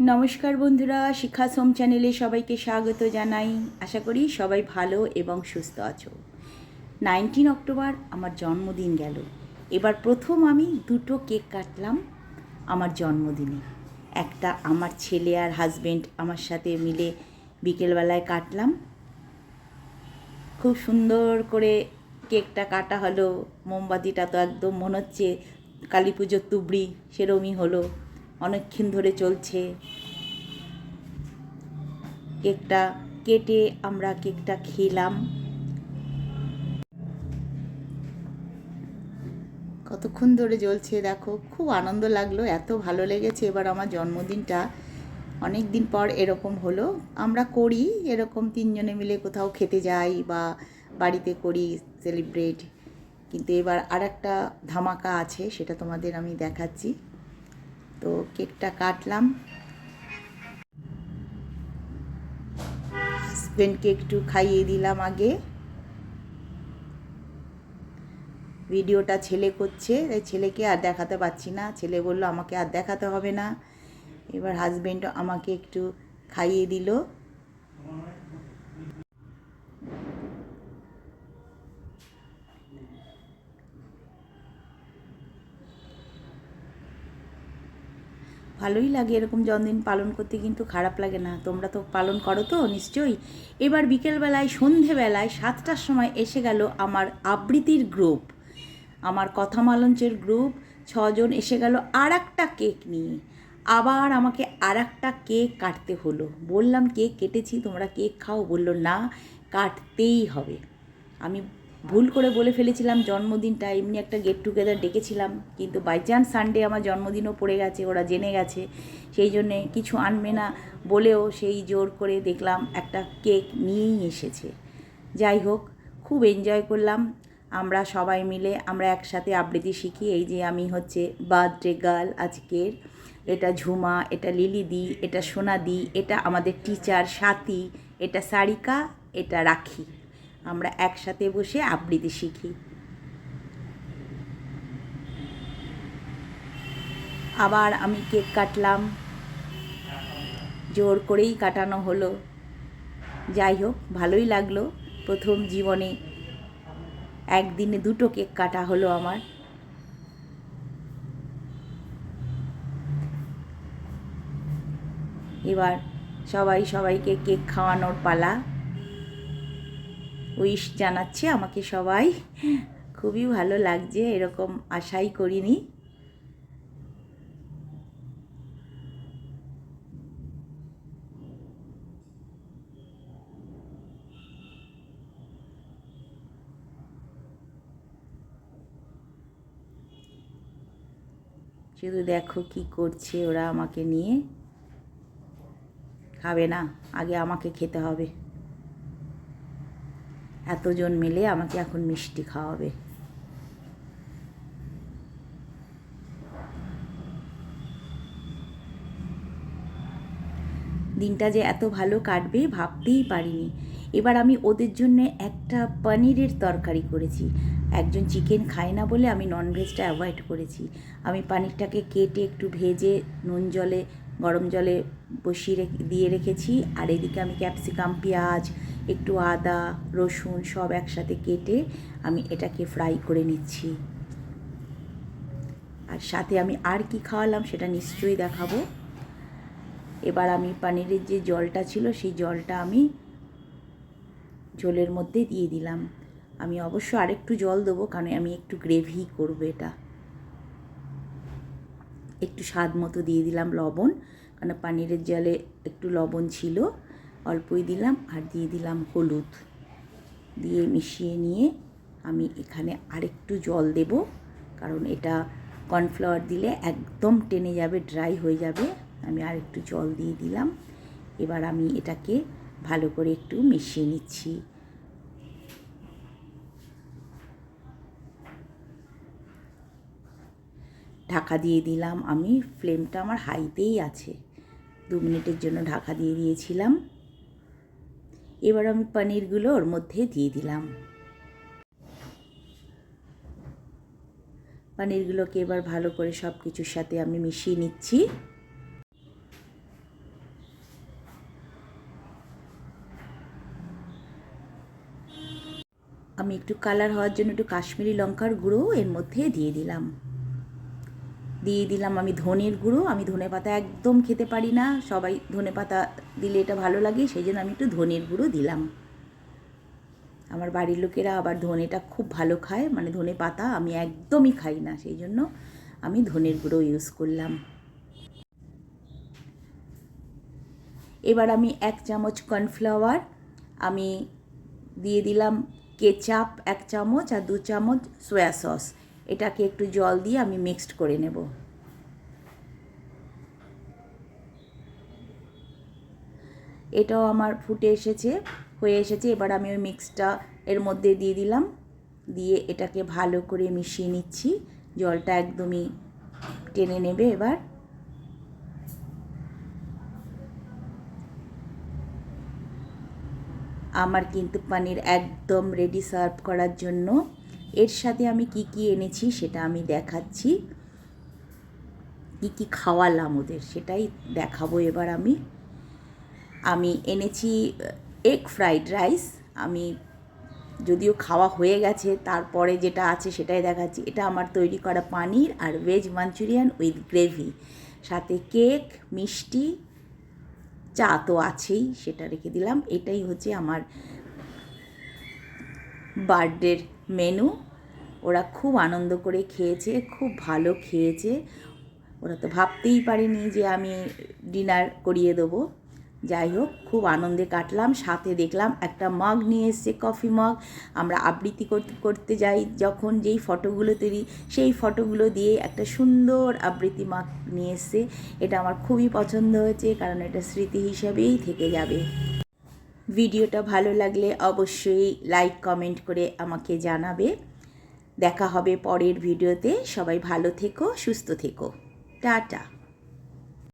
নমস্কার বন্ধুরা শিক্ষা সোম চ্যানেলে সবাইকে স্বাগত জানাই। আশা করি সবাই ভালো এবং সুস্থ আছো। নাইনটিন অক্টোবর আমার জন্মদিন গেল। এবার প্রথম আমি দুটো কেক কাটলাম আমার জন্মদিনে। একটা আমার ছেলে আর হাজবেন্ড আমার সাথে মিলে বিকেলবেলায় কাটলাম। খুব সুন্দর করে কেকটা কাটা হলো। মোমবাতিটা তো একদম মনে হচ্ছে কালী পুজোর তুবড়ি, সেরমই হলো। অনেকক্ষণ ধরে চলছে। কেকটা কেটে আমরা কেকটা খেলাম। কতক্ষণ ধরে জ্বলছে দেখো, খুব আনন্দ লাগল, এত ভালো লেগেছে। এবার আমার জন্মদিনটা অনেক দিন পর এরকম হলো। আমরা করি, এরকম তিনজনে মিলে কোথাও খেতে যাই বা বাড়িতে করি সেলিব্রেট কিন্তু এবার আর একটা ধামাকা আছে, সেটা তোমাদের আমি দেখাচ্ছি। তো কেকটা কাটলাম। হাজব্যান্ডকে একটু খাইয়ে দিলাম আগে। ভিডিওটা ছেলে করছে, তাই ছেলেকে আর দেখাতে পাচ্ছি না। ছেলে বলল, আমাকে আর দেখাতে হবে না। এবার হাজব্যান্ড আমাকে একটু খাইয়ে দিল। ভালোই লাগে এরকম জন্মদিন পালন করতে, কিন্তু খারাপ লাগে না। তোমরা তো পালন করো তো, নিশ্চয়ই। এবার বিকেলবেলায়, সন্ধেবেলায়, সাতটার সময় এসে গেল আমার আবৃত্তির গ্রুপ আমার কথা মালঞ্চের গ্রুপ ছজন এসে গেল আর একটা কেক নিয়ে। আবার আমাকে আর একটা কেক কাটতে হলো। বললাম, কেক কেটেছি, তোমরা কেক খাও? বলল, না, কাটতেই হবে। আমি ভুল করে বলে ফেলেছিলাম জন্মদিনটা, এমনি একটা গেট টুগেদার ডেকেছিলাম, কিন্তু বাই চান্স সানডে আমার জন্মদিনও পড়ে গেছে, ওরা জেনে গেছে। সেই জন্যে কিছু আনবে না বলেও সেই জোর করে দেখলাম একটা কেক নিয়েই এসেছে। যাই হোক, খুব এনজয় করলাম। আমরা সবাই মিলে, আমরা একসাথে আবৃত্তি শিখি, এই যে আমি হচ্ছে বার্থডে গার্ল আজকের। এটা ঝুমা, এটা লিলি লিলিদি, এটা সোনা সোনাদি, এটা আমাদের টিচার সাথী, এটা সারিকা, এটা রাখি। আমরা একসাথে বসে আবৃত্তি শিখি। আবার আমি কেক কাটলাম। জোর করেই কাটানো হলো। যাই হোক, ভালোই লাগল প্রথম জীবনে। একদিনে দুটো কেক কাটা হলো আমার। এবার সবাই সবাইকে কেক খাওয়ানোর পালা। উইশ জানাচ্ছে আমাকে সবাই। খুবই ভালো লাগছে, এরকম আশাই করিনি। শুধু দেখো কি করছে ওরা আমাকে নিয়ে। খাবে না, আগে আমাকে খেতে হবে। এতজন মিলে আমাকে এখন মিষ্টি খাওয়াবে। দিনটা যে এত ভালো কাটবে ভাবতেই পারিনি। এবার আমি ওদের জন্য একটা পনিরের তরকারি করেছি। একজন চিকেন খায় না বলে আমি ননভেজটা অ্যাভয়েড করেছি। আমি পানিরটাকে কেটে একটু ভেজে নুন জলে, গরম জলে বসিয়ে দিয়ে রেখেছি। আর এদিকে আমি ক্যাপসিকাম, পেঁয়াজ একটু আদা, রসুন সব একসাথে কেটে আমি এটাকে ফ্রাই করে নিচ্ছি। আর সাথে আমি আর কি খাওয়ালাম সেটা নিশ্চয়ই দেখাবো। এবার আমি পানিরের যে জলটা ছিল সেই জলটা আমি ঝোলের মধ্যে দিয়ে দিলাম। আমি অবশ্য আরেকটু জল দেবো কারণ আমি একটু গ্রেভি করব এটা। একটু স্বাদ মতো দিয়ে দিলাম লবণ, কারণ পানিরের জলে একটু লবণ ছিল। অল্পই দিলাম আর দিয়ে দিলাম হলুদ। দিয়ে মিশিয়ে নিয়ে আমি এখানে আরেকটু জল দেব, কারণ এটা কর্নফ্লাওয়ার দিলে একদম টেনে যাবে, ড্রাই হয়ে যাবে। আমি আরেকটু জল দিয়ে দিলাম। এবার আমি এটাকে ভালো করে একটু মিশিয়ে নিচ্ছি। ঢাকা দিয়ে দিলাম আমি, ফ্লেমটা আমার হাইতেই আছে। দু মিনিটের জন্য ঢাকা দিয়ে দিয়েছিলাম। এবার আমি পনিরগুলো ওর মধ্যে দিয়ে দিলাম। পনিরগুলোকে এবার ভালো করে সব কিছুর সাথে আমি মিশিয়ে নিচ্ছি। আমি একটু কালার হওয়ার জন্য একটু কাশ্মীরি লঙ্কার গুঁড়ো এর মধ্যে দিয়ে দিলাম। দিয়ে দিলাম আমি ধনের গুঁড়ো। আমি ধনে পাতা একদম খেতে পারি না। সবাই ধনে পাতা দিলে এটা ভালো লাগে সেই জন্য আমি একটু ধনের গুঁড়ো দিলাম। আমার বাড়ির লোকেরা আবার ধনেটা খুব ভালো খায় মানে ধনে পাতা আমি একদমই খাই না সেই জন্য আমি ধনের গুঁড়ো ইউজ করলাম। এবার আমি এক চামচ কর্নফ্লাওয়ার, আমি দিয়ে দিলাম কেচাপ এক চামচ আর দু চামচ সয়া সস। এটাকে একটু জল দিয়ে আমি মিক্সড করে নেব। এটাও আমার ফুটে এসেছে, হয়ে এসেছে। এবার আমি ওই মিক্সটা এর মধ্যে দিয়ে দিলাম। দিয়ে এটাকে ভালো করে মিশিয়ে নিচ্ছি। জলটা একদমই টেনে নেবে এবার। আমার কিন্তু পানির একদম রেডি সার্ভ করার জন্য। এর সাথে আমি কি কি এনেছি সেটা আমি দেখাচ্ছি। কি কি খাওয়ালাম ওদের সেটাই দেখাবো এবার আমি। আমি এনেছি এগ ফ্রাইড রাইস আমি যদিও খাওয়া হয়ে গেছে, তারপরে যেটা আছে সেটাই দেখাচ্ছি। এটা আমার তৈরি করা পানির আর ভেজ মাঞ্চুরিয়ান উইথ গ্রেভি সাথে কেক মিষ্টি, চা তো আছেই, সেটা রেখে দিলাম। এটাই হচ্ছে আমার বার্থডের মেনু। ওরা খুব আনন্দ করে খেয়েছে, খুব ভালো খেয়েছে। ওরা তো ভাবতেই পারেনি যে আমি ডিনার করিয়ে দেবো। যাই হোক, খুব আনন্দে কাটলাম, সাথে দেখলাম একটা মগ নিয়ে এসছে, কফি মগ। আমরা আবৃত্তি করতে করতে যাই, যখন যেই ফটোগুলো তৈরি, সেই ফটোগুলো দিয়ে একটা সুন্দর আবৃত্তি মগ নিয়ে এসছে। এটা আমার খুবই পছন্দ হয়েছে, কারণ এটা স্মৃতি হিসাবেই থেকে যাবে। ভিডিওটা ভালো লাগলে অবশ্যই লাইক, কমেন্ট করে আমাকে জানাবে। দেখা হবে পরের ভিডিওতে। সবাই ভালো থেকো, সুস্থ থেকো। টাটা।